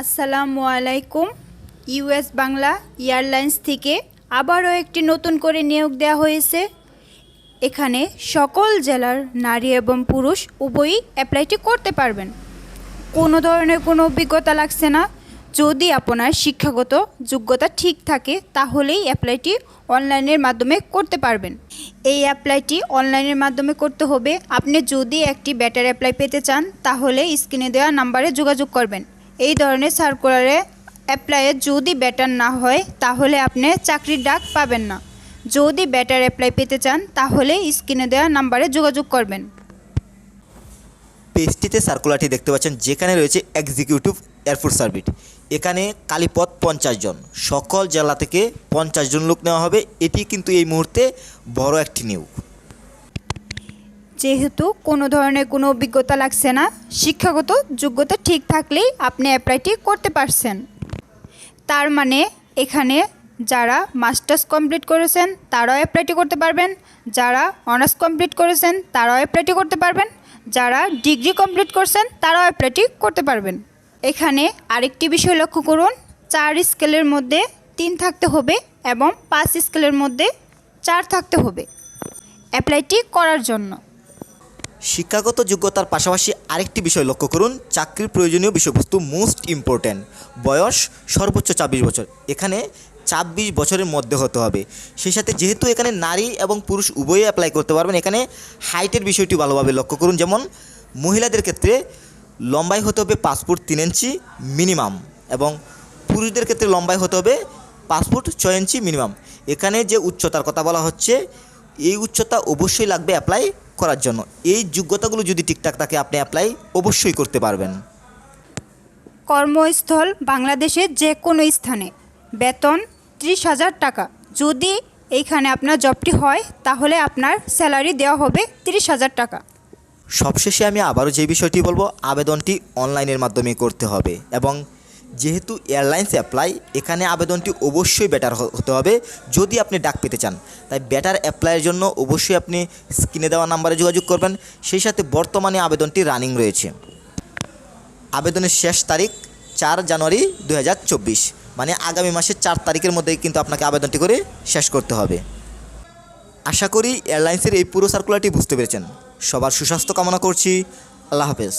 আসসালামু আলাইকুম। US Bangla airlines থেকে আবারও একটি নতুন করে নিয়োগ দেওয়া হয়েছে। এখানে সকল জেলার নারী এবং পুরুষ উভয়ই অ্যাপ্লাইটি করতে পারবেন। কোনো ধরনের কোনো অভিজ্ঞতা লাগছে না। যদি আপনার শিক্ষাগত যোগ্যতা ঠিক থাকে, তাহলেই অ্যাপ্লাইটি অনলাইনের মাধ্যমে করতে পারবেন। এই অ্যাপ্লাইটি অনলাইনের মাধ্যমে করতে হবে। আপনি যদি একটি ব্যাটার অ্যাপ্লাই পেতে চান, তাহলে স্ক্রিনে দেওয়া নাম্বারে যোগাযোগ করবেন। এই ধরনের সার্কুলারে অ্যাপ্লাইয়ে যদি ব্যাটার না হয়, তাহলে আপনি চাকরির ডাক পাবেন না। যদি ব্যাটার অ্যাপ্লাই পেতে চান, তাহলে স্ক্রিনে দেওয়া নাম্বারে যোগাযোগ করবেন। পেজটিতে সার্কুলারটি দেখতে পাচ্ছেন, যেখানে রয়েছে এক্সিকিউটিভ এয়ারফোর্স সার্ভিস এখানে কালীপথ পঞ্চাশ জন, সকল জেলা থেকে পঞ্চাশ জন লোক নেওয়া হবে। এটি কিন্তু এই মুহূর্তে বড় একটি নিয়োগ যেহেতু কোনো ধরনের কোনো অভিজ্ঞতা লাগছে না, শিক্ষাগত যোগ্যতা ঠিক থাকলেই আপনি অ্যাপ্লাইটি করতে পারছেন। তার মানে এখানে যারা মাস্টার্স কমপ্লিট করেছেন, তারাও অ্যাপ্লাইটি করতে পারবেন। যারা অনার্স কমপ্লিট করেছেন, তারাও অ্যাপ্লাইটি করতে পারবেন। যারা ডিগ্রি কমপ্লিট করছেন, তারাও অ্যাপ্লাইটি করতে পারবেন। এখানে আরেকটি বিষয় লক্ষ্য করুন, চার স্কেলের মধ্যে তিন থাকতে হবে এবং পাঁচ স্কেলের মধ্যে চার থাকতে হবে। অ্যাপ্লাইটি করার জন্য। শিক্ষাগত যোগ্যতার পাশাপাশি আরেকটি বিষয় লক্ষ্য করুন, চাকরির প্রয়োজনীয় বিষয়বস্তু মোস্ট ইম্পর্ট্যান্ট বয়স সর্বোচ্চ ছাব্বিশ বছর। এখানে ছাব্বিশ বছরের মধ্যে হতে হবে। সেই সাথে যেহেতু এখানে নারী এবং পুরুষ উভয়ই অ্যাপ্লাই করতে পারবেন, এখানে হাইটের বিষয়টি ভালোভাবে লক্ষ্য করুন। যেমন মহিলাদের ক্ষেত্রে লম্বাই হতে হবে পাসপোর্ট তিন ইঞ্চি মিনিমাম এবং পুরুষদের ক্ষেত্রে লম্বাই হতে হবে পাসপোর্ট ছয় ইঞ্চি মিনিমাম এখানে যে উচ্চতার কথা বলা হচ্ছে, এই উচ্চতা অবশ্যই লাগবে অ্যাপ্লাই করার জন্য। এই যোগ্যতাগুলো যদি ঠিকঠাক থাকে আপনি অ্যাপ্লাই অবশ্যই করতে পারবেন। কর্মস্থল বাংলাদেশের যে কোনো স্থানে। বেতন ত্রিশ হাজার টাকা। যদি এইখানে আপনার জবটি হয় তাহলে আপনার স্যালারি দেওয়া হবে তিরিশ হাজার টাকা। সবশেষে আমি আবারও যে বিষয়টি বলব আবেদনটি অনলাইনের মাধ্যমে করতে হবে এবং যেহেতু এয়ারলাইন্স অ্যাপ্লাই, এখানে আবেদনটি অবশ্যই বেটার হতে হবে যদি আপনি ডাক পেতে চান। তাই বেটার অ্যাপ্লাইয়ের জন্য অবশ্যই আপনি স্ক্রিনে দেওয়া নাম্বারে যোগাযোগ করবেন। সেই সাথে বর্তমানে আবেদনটি রানিং রয়েছে। আবেদনের শেষ তারিখ চার জানুয়ারি দু হাজার চব্বিশ মানে আগামী মাসের চার তারিখের মধ্যেই কিন্তু আপনাকে আবেদনটি করে শেষ করতে হবে। আশা করি এয়ারলাইন্সের এই পুরো সার্কুলারটি বুঝতে পেরেছেন। সবার সুস্বাস্থ্য কামনা করছি। আল্লাহ হাফেজ।